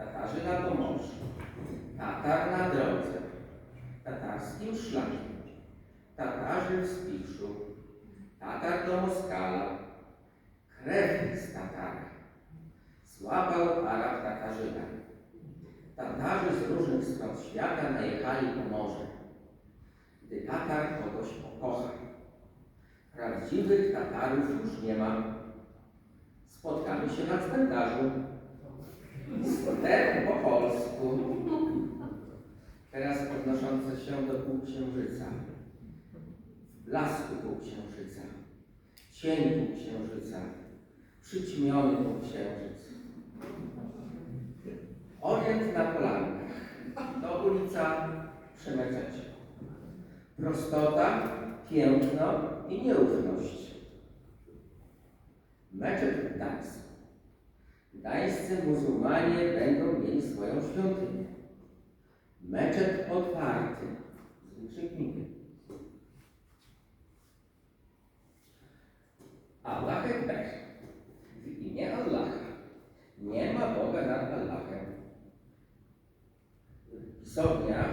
Tatarzy na Pomorzu, Tatar na drodze, tatarskim szlakiem, Tatarzy w Spiszu, Tatar do Moskala, krew z Tatara, złapał Arab Tatarzyna. Tatarzy z różnych stron świata najechali po morze, gdy Tatar kogoś pokocha. Prawdziwych Tatarów już nie ma. Spotkamy się na cmentarzu. Ster po polsku. Teraz podnoszące się do półksiężyca. W blasku półksiężyca. Cień półksiężyca. Przyćmiony półksiężyc. Orient na polankach. To ulica przy meczecie. Prostota, piękno i nieufność. Meczet w Gdańsku. Gdańscy muzułmanie będą mieli swoją świątynię. Meczet otwarty z wykrzyknikiem. Ekber. W imię Allaha. Nie ma Boga nad Allahem. Pisownia